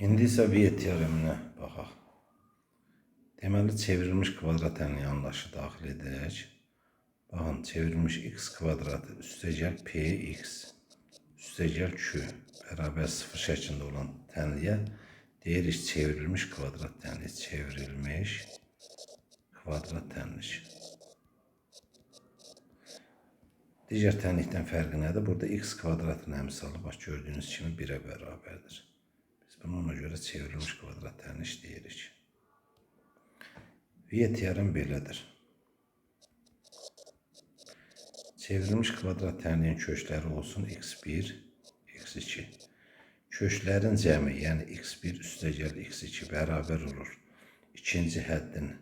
İndi isə V teoreminə baxaq. Deməli, çevrilmiş kvadrat yanlışı daxil edək. Baxın, çevrilmiş x kvadratı üstəgəl px üstəgəl q bərabər 0 şəklində olan tənliyə deyirik çevrilmiş kvadrat tənlik. Çevrilmiş kvadrat tənlik. Digər tənlikdən fərqi nədir? Burada x kvadratın əmsalı bax gördüyünüz kimi 1-ə bərabərdir. Bunu ona görə çevrilmiş kvadrat tənlik deyirik. V teorem belədir. Çevrilmiş kvadrat tənliyin köşləri olsun x1, x2. Köşlərin cəmi, yəni x1 üstəgəl x2 bərabər olur. İkinci həddin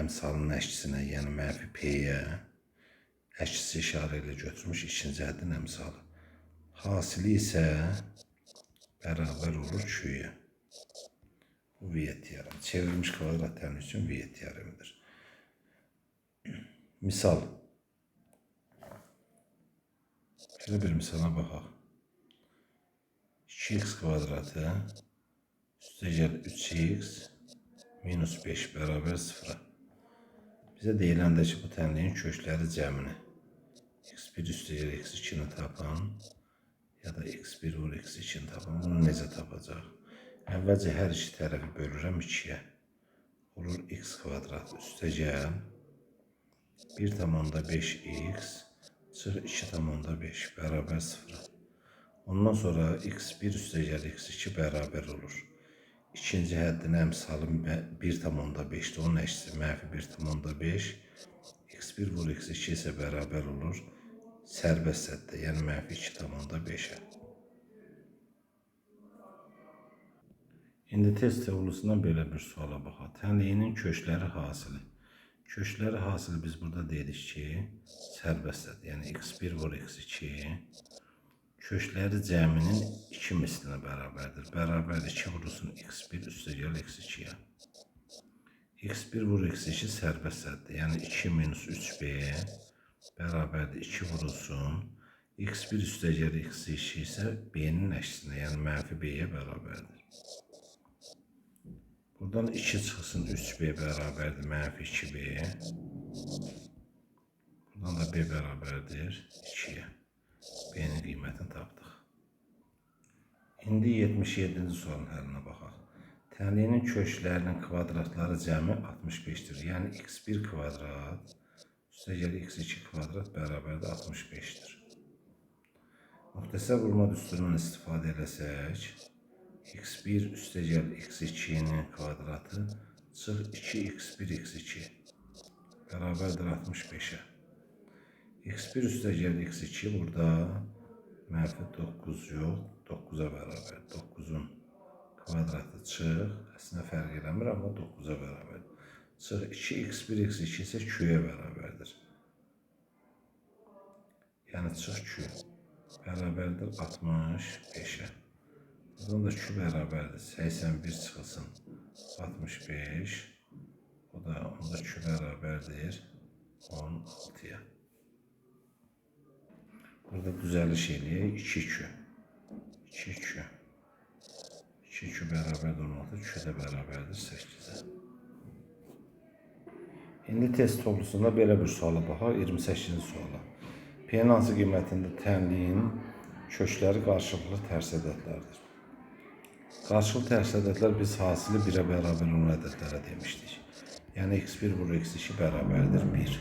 əmsalının əksisinə, yəni mənfi p-yə əksi işarə ilə götürmüş ikinci həddin əmsalı. Hasili isə bərabər olur q-yə. Bu V teoremi. Çevrilmiş kvadrat təmin üçün V teoremidir. Misal. Belə bir misala baxaq. 2x kvadratı üstəgəl 3x minus 5 bərabər 0-a. Bizə deyiləndə ki, bu tənliyin kökləri cəmini x1 üstəgəl x2-ni tapan ya da x1 vur x2-ni tapan. Bunu necə tapacaq? Əvvəlcə hər iki tərəfi bölürəm 2-yə. Olur x kvadrat üstəgəl 1 tamamda 5x çıx 2 tamamda 5 bərabər 0-a. Ondan sonra x1 üstəgəl x2 bərabər olur. İkinci həddin əmsalı 1 tamamda 5-dir. Onun əksi mənfi 1 tamamda 5. x1 vur x2 isə bərabər olur. Sərbəst həddə, yəni mənfi 2 tamamda 5-ə. İndi test teorisindən belə bir suala baxaq. Tənliyinin köşləri hasili. Köşləri hasili biz burada dedik ki, sərbəstdir. Yəni x1 vur x2 köşləri cəminin 2 mislinə bərabərdir. Bərabər 2 vurulsun x1 üstəgəl x2-yə. x1 vur x2 sərbəstdir. Yəni 2 minus 3b bərabərdir 2 vurulsun. x1 üstəgəl x2 isə b-nin əksinə, yəni mənfi b-yə. Buradan 2 çıxsın 3b bərabərdir mənfi 2b. Buradan da b bərabərdir 2-yə. B-nin qiymətini tapdıq. İndi 77-ci sualın həllinə baxaq. Tənliyinin köşklərinin kvadratları cəmi 65-dir. Yəni x1 kvadrat üstəgəl x2 kvadrat bərabərdir 65-dir. Müxtəsər vurma düsturundan istifadə eləsək, x1 üstəgəl x2-nin kvadratı çıx 2x1 x2 bərabərdir 65-ə. x1 üstəgəl x2 burada mənfi 9 yox, 9-a bərabər. 9-un kvadratı çıx, əslində fərq eləmir, amma 9-a bərabər. Çıx 2x1 x2 isə q-yə bərabərdir. Yəni çıx q bərabərdir 65-ə. Buradan da q bərabərdir 81 çıxılsın 65. O da onda q bərabərdir 16-ya. Burada düzəliş eləyək. 2-2. 2-2. 2-2 bərabərdir 16. 2 də bərabərdir 8-ə. İndi test toplusunda belə bir suala baxaq. 28-ci suala. P-nin hansı qiymətində tənliyin kökləri qarşılıqlı tərs ədədlərdir. Qarşılıqlı tərs ədədlər biz hasili 1-ə bərabər olan ədədlərə demişdik. Yəni x1 vur x2 bərabərdir 1.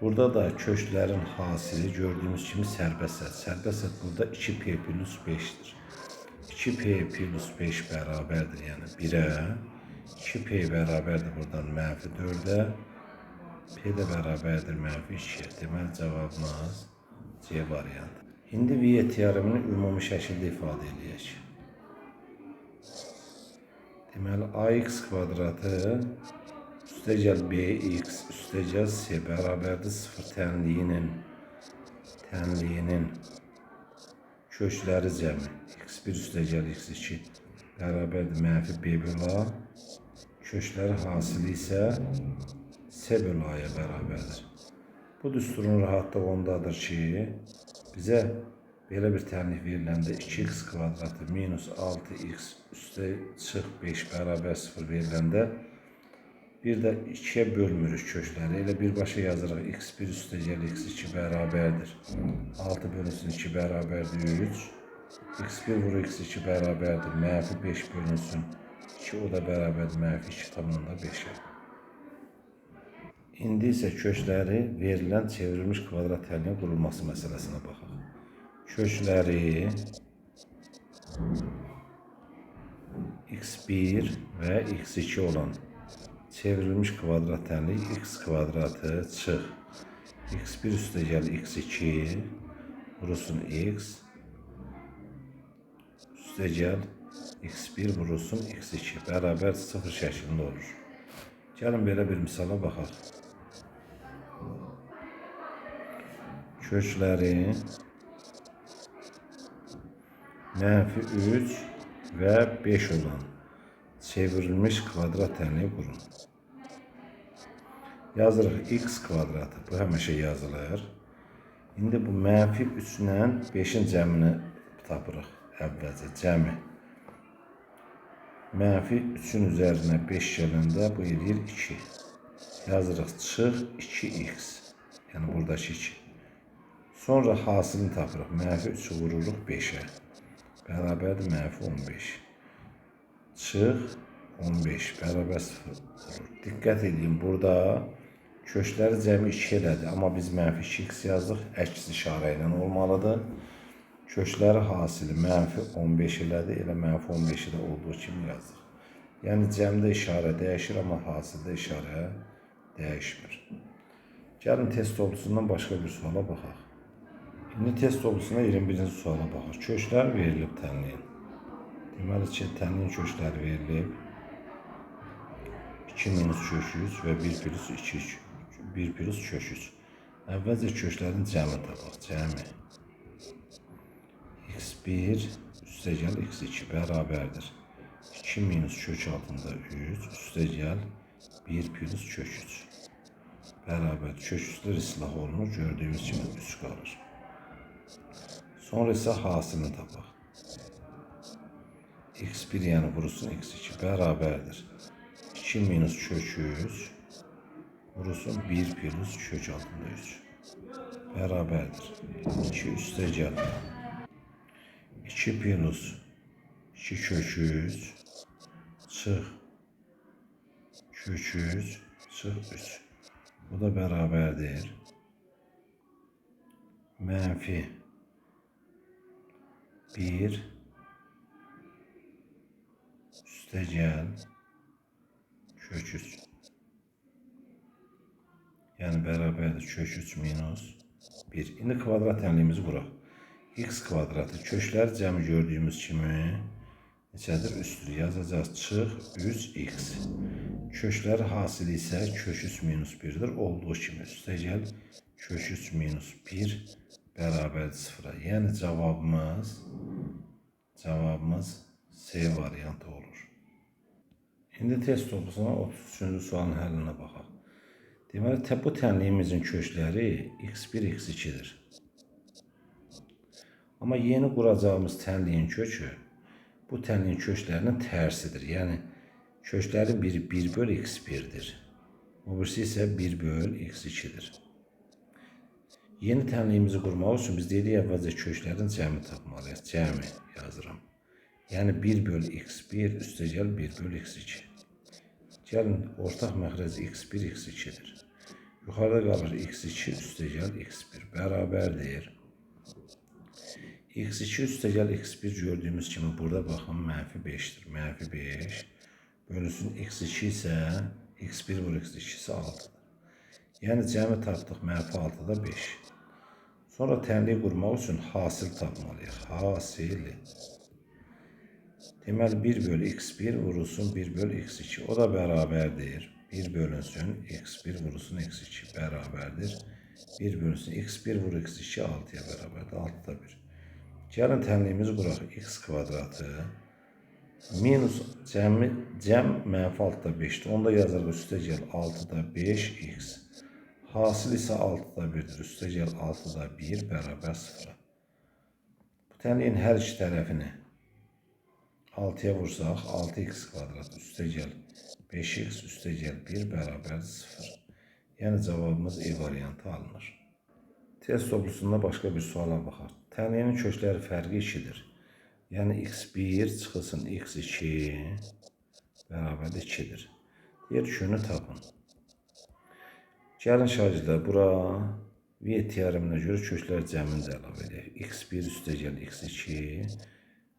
Burada da köşklərin hasili gördüyümüz kimi sərbəst. Sərbəst burada 2p plus 5-dir. 2p plus 5 bərabərdir, yəni 1-ə. 2p bərabərdir buradan mənfi 4-ə. p də bərabərdir mənfi 2-yə. Deməli cavabımız C variantı. İndi V teoremini ümumi şəkildə ifadə edək. Deməli ax kvadratı üstəgəl bx üstəgəl c bərabərdir 0 tənliyinin tənliyinin kökləri cəmi x1 üstəgəl x2 bərabərdir mənfi b bölə a. Kökləri hasili isə c bölə a-ya bərabərdir. Bu düsturun rahatlığı ondadır ki, bizə Belə bir tənlik veriləndə 2x kvadratı minus 6x üstə çıx 5 bərabər 0 veriləndə bir də 2-yə bölmürük kökləri. Elə birbaşa yazırıq. x1 üstə gəl x2 bərabərdir. 6 bölünsün 2 bərabərdir 3. x1 vur x2 bərabərdir. Mənfi 5 bölünsün 2 o da bərabərdir. Mənfi 2 tamamında 5-ə. İndi isə kökləri verilən çevrilmiş kvadrat təlinin qurulması məsələsinə baxaq. Kökləri x1 və x2 olan çevrilmiş kvadrat tənlik x kvadratı çıx. x1 üstə gəl x2 vurulsun x üstə gəl x1 vurulsun x2 bərabər 0 şəklində olur. Gəlin belə bir misala baxaq. Kökləri mənfi 3 və 5 olan çevrilmiş kvadrat tənliyi qurun. Yazırıq x kvadratı. Bu həmişə yazılır. İndi bu mənfi 3 ilə 5-in cəmini tapırıq əvvəlcə cəmi. Mənfi 3-ün üzərinə 5 gələndə bu eləyir 2. Yazırıq çıx 2x. Yəni buradakı 2. Sonra hasılını tapırıq. Mənfi 3-ü vururuq 5-ə. Bərabərdir mənfi 15. Çıx 15 bərabər 0 olur. Diqqət edin, burada kökləri cəmi 2 elədi. Amma biz mənfi 2x yazdıq. Əks işarə olmalıdır. Kökləri hasili mənfi 15 elədi. Elə mənfi 15-i də olduğu kimi yazdıq. Yəni cəmdə işarə dəyişir, amma hasildə işarə dəyişmir. Gəlin test toplusundan başqa bir suala baxaq. İndi test toplusuna 21-ci suala baxaq. Köklər verilib tənliyin. Deməli ki, tənliyin kökləri verilib. 2 minus kök 3 və 1 plus 2 1 plus kök 3. Əvvəlcə köklərin cəmi tapaq. Cəmi x1 üstə gəl x2 bərabərdir. 2 minus kök altında 3 üstə gəl 1 plus kök 3 bərabər kök üstlər islah olunur. Gördüyümüz kimi 3 qalır. Sonra ise hasını tapaq. x1 yəni vurulsun x2 bərabərdir. 2 minus kök 3 vurulsun 1 plus kök altında 3 bərabərdir. 2 üstə gəl. 2 plus 2 kök 3 çıx kök 3 çıx 3. Bu da bərabərdir. Mənfi. Bir. Üste gel kök 3 yani beraberdir kök 3 minus 1 indi kvadrat tənliyimizi quraq x kvadratı köklər cəmi gördüyümüz kimi neçədir üstür yazacağız çıx 3x köklər hasili isə kök 3 minus 1-dir olduğu kimi üstə gəl kök 3 minus 1 beraber sıfıra. Yani cevabımız cevabımız C variantı olur. Şimdi test toplusuna 33-cü sualın həllinə baxaq. Deməli, bu tənliyimizin kökləri x1, x2-dir. Amma yeni quracağımız tənliyin kökü bu tənliyin köklərinin tərsidir. Yəni, köklərin biri 1 böl x1-dir. O birisi isə 1 böl x2-dir. Yeni tənliyimizi qurmaq üçün biz dedik əvvəlcə köklərin cəmi tapmalıyıq. Cəmi yazıram. Yəni 1 böl x1 üstəgəl 1 böl x2. Gəlin, ortaq məxrəc x1, x2-dir. Yuxarıda qalır x2 üstəgəl x1 bərabərdir. X2 üstəgəl x1 gördüyümüz kimi burada baxın mənfi 5-dir. Mənfi 5 bölünsün x2 isə x1 vur x2 isə 6-dır. Yəni cəmi tapdıq mənfi 6-da 5. Sonra tənlik qurmaq üçün hasil tapmalıyıq. Hasili. Deməli 1 bölü x1 vurulsun 1 bölü x2. O da bərabərdir. 1 bölünsün x1 vurulsun x2 bərabərdir. 1 bölünsün x1 vur x2 6-ya bərabərdir. 6-da 1. Gəlin tənliyimizi quraq. x kvadratı minus cəmi cəm mənfi 6-da 5-dir. Onda yazarıq üstə gəl 6-da 5x. Hasıl ise 6'da 1'dir. Üste gel 6'da 1 beraber 0'a. Bu tənliyin hər iki tərəfini 6'ya vursaq 6x kvadrat üstə gəl 5x üstə gəl 1 bərabər 0. Yəni cavabımız E variantı alınır. Test toplusunda başqa bir suala baxaq. Tənliyin kökləri fərqi 2-dir. Yəni x1 çıxılsın x2 bərabər 2-dir. Yer künü tapın. Gəlin şagirdlər bura V teoreminə görə köklər cəmini əlavə edək. x1 üstə gəl x2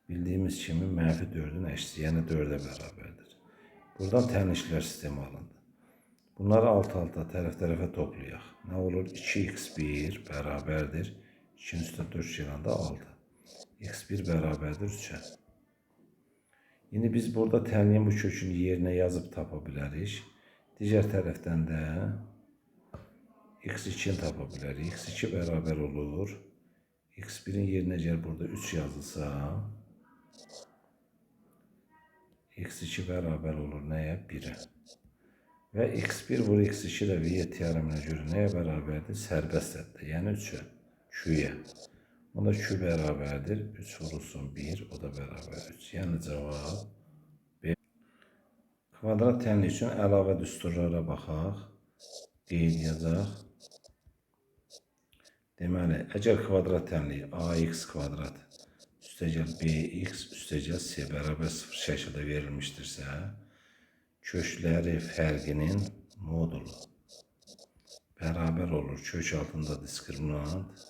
bildiyimiz kimi mənfi 4-ün əksi, yəni 4-ə bərabərdir. Buradan tənişlər sistemi alındı. Bunları alt-alta tərəf-tərəfə toplayaq. Nə olur? 2x1 bərabərdir. 2-nin üstə 4 gələndə 6. x1 bərabərdir 3-ə. Yine biz burada tənliyin bu kökünü yerinə yazıb tapa bilərik. Digər tərəfdən də x2'ni tapa bilərik. x2 bərabər olur. x1'in yerinə gəl burada 3 yazılsa x2 bərabər olur nəyə? 1-ə. Və x1 vur x2 də V teoreminə görə nəyə bərabərdir? Sərbəst həddə, yəni 3-ə, Q-yə. Onda Q bərabərdir, 3 vurulsun 1, o da bərabər 3. Yəni cavab B. Kvadrat tənlik üçün əlavə düsturlara baxaq. Qeyd yazaq. Deməli, əgər kvadrat tənliyi ax kvadrat üstəgəl bx üstəgəl c bərabər 0 şəkildə verilmişdirsə, kökləri fərqinin modulu bərabər olur. Kök altında diskriminant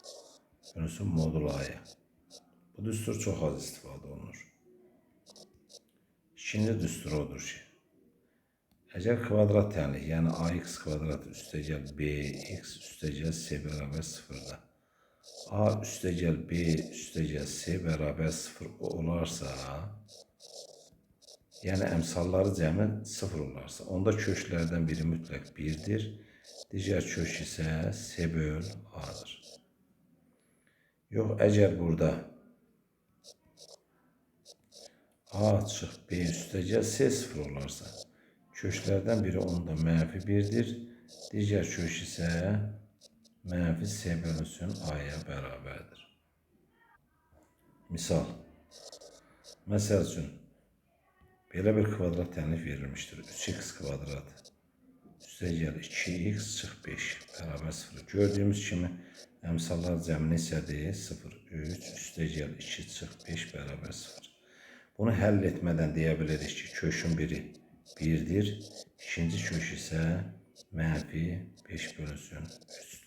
bölünsün modul a'ya. Bu düstur çox az istifadə olunur. İkinci düstur odur ki, əgər kvadrat tənlik, yəni ax kvadrat üstəgəl bx üstəgəl c bərabər 0-da a üstəgəl b üstəgəl c bərabər 0 olarsa, yəni əmsalları cəmi 0 olarsa, onda köklərdən biri mütləq 1-dir, digər kök isə c böl a-dır. Yox, əgər burada a açıq b üstəgəl c 0 olarsa, köklərdən biri onda mənfi 1-dir, digər kök isə mənfi c bölünsün bərabərdir. Misal, məsəl üçün, belə bir kvadrat tənlif verilmişdir. 3x kvadrat üstəgəl 2x çıx 5 bərabər 0. Gördüyümüz kimi əmsallar cəmini isədir 0, 3 üstəgəl 2 çıx 5 bərabər 0. Bunu həll etmədən deyə bilərik ki, kökün biri 1-dir, ikinci kök isə mənfi 5 bölünsün 3.